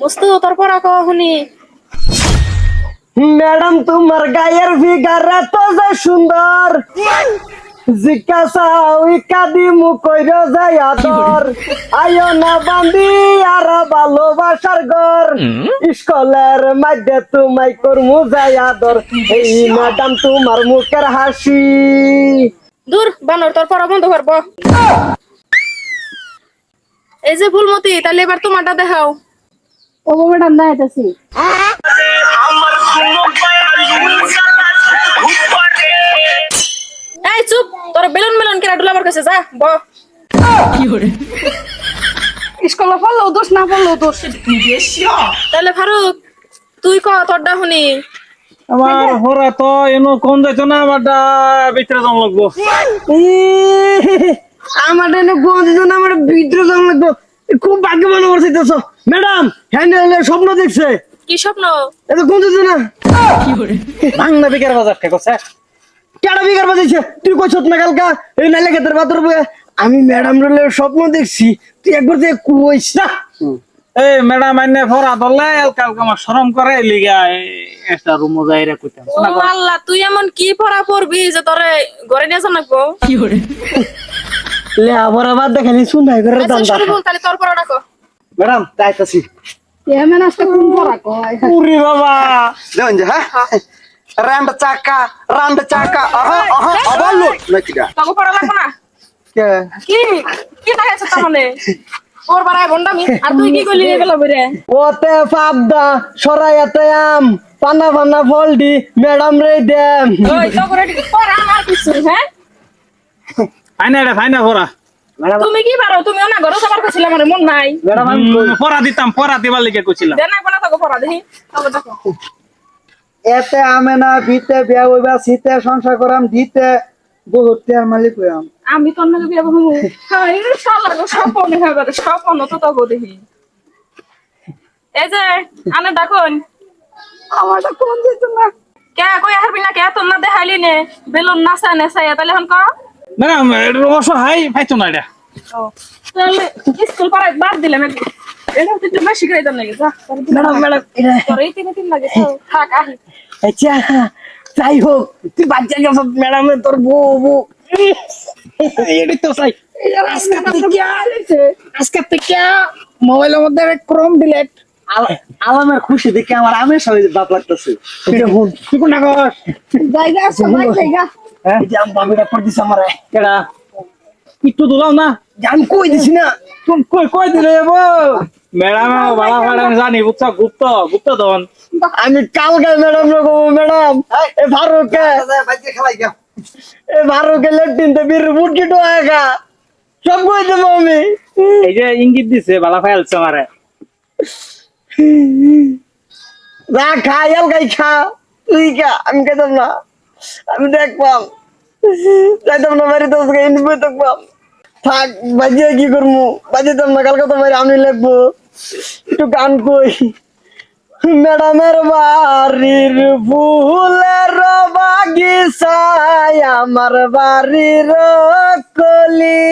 মস্ত তোর পড়া কহ শুনি। ম্যাডাম তোমার গায়ের ফিগার এত যে সুন্দর। জিজ্ঞাসা ওই কাদি মু কইর যায় আদর। আয়ো না বান্দি আর ভালোবাসার ঘর। স্কুলের মধ্যে তোমায় করমু যায় আদর। এই ম্যাডাম তোমার মুখের হাসি। দূর বানর তোর পড়া বন্ধ করব। এই যে ফুলমতি তাহলে এবার তোমারটা দেখাও। ও ম্যাডাম না আইতাছি। এই চুপ তোর বেলুন মেলুন কেরা ডুলাবার কাছে যা ব। স্কুলে পড়লেও দোষ না পড়লেও দোষ। তাহলে ফারুক তুই ক তোরটা শুনি। আমার হরা তো এনো কোন যাইতো না আমারটা ভিতরে যাওয়া লাগবো। আমার এনে গন্ধ না আমার ভিতরে যাওয়া লাগবো। খুব ভাগ্যবান আমার চাইতেছ ম্যাডাম হ্যান্ডেল স্বপ্ন দেখছে। কি স্বপ্ন? এত গন্ধ না? ভাঙনা বিকের বাজার ঠিক আছে কেডা বিকার বাজাইছে তুই কইছ না কালকা? এই নালে ক্ষেতের বাতর বয়ে আমি ম্যাডাম রে স্বপ্ন দেখছি। তুই একবার যে কইস না। এই ম্যাডাম আইনে ফরা দলে কালকে আমার শরম করে লিগা একটা রুম যাই রে কইতাম। ও আল্লাহ তুই এমন কি পড়া পড়বি যে তোরে ঘরে নিয়ে জানাব লে আবার আবার দেখালি শুনাই করে দাম আচ্ছা বল তাহলে তোর পড়া ডাকো ম্যাডাম তাইতাছি এমন আজকে কোন পড়া কয়? উরি বাবা। দেখুন যে হ্যাঁ? রান্ড চাকা রান্ড চাকা। আহা আহা আবার লোক। নাকি দা তোকে পড়া লাগবে না? কে? কি? কি দেখাচ্ছে তার মানে? ওর বাড়ায় বন্ডামি আর তুই কি করলি? গেল বইরে ওতে পাবদা সরাইয়াতে আম পানা পানা ফলডি ম্যাডাম রে দেম। ওই তো করে পড়া আমার কিছু হ্যাঁ? ফাইনা রে ফাইনা ফরা তুমি কি পারো? তুমি না ঘরে সবার কাছে মানে মন নাই। ম্যাডাম আমি কই দিতাম ফরা দিবার লিগে কইছিলাম। দেন না কোনা তোকে পড়া দেখি। তবে দেখো। এতে আমে না বিতে বিয়া হইবা শীতে সংসার করাম দিতে বহুত টিয়ার মালিক হইয়াম। আমি তোর নাকি বিয়ে বহু হ্যাঁ গো স্বপ্ন হবে স্বপ্ন তো তো দেখি। এই যে আনে ডাকুন। আমারটা কোন যেত না কে কই হারবি না কে? তোর না দেখাইলি নে। বেলুন নাচা নেচাইয়া তাহলে এখন কর ম্যাডাম অসহায় পাইতো না এটা। তাহলে স্কুল পাড়ায় বাদ দিলাম এটা তো একটু বেশি খাইতাম নাকি যা। ম্যাডাম ম্যাডাম এটা তোর এই তিন তিন লাগে থাক আহি। আচ্ছা যাই হোক তুই বাচ্চা গেছ ম্যাডাম তোর বউ বউ। এডি তো চাই। আজকে থেকে আজকে থেকে মোবাইলের মধ্যে ক্রোম ডিলেট আলামের খুশি দেখে আমার আমের সবাই বাপ লাগতেছে। না কর জায়গা আছে জায়গা এই যে আম বাবিটা পর দিছে আমার? কেডা? একটু দুলাও না। আমি কই দিছি না? তুমি কই কই দিলে ম্যাডাম ম্যাডাম জানি বুঝছ গুপ্ত গুপ্ত দন আমি কালকে ম্যাডাম ম্যাডাম এ ফারুকে বাজে খেলাই গা এ ফারুকে লেটিন তো বীর তো সব কই দেবো আমি? এই যে ইঙ্গিত দিছে বালা ফাইলছে আমারে। যা খা এল গাই তুই খা, আমি খাইতাম না। আমি দেখবাম যাইতাম না বাড়িতে ওকে ইনবই দেখবাম থাক বাজিয়ে কি করব বাজিতাম না, কালকে তো বাড়ি আমি লাগবো। একটু গান কই। ম্যাডামের বাড়ির ফুলের বাগিচায়, আমার বাড়ির কলি।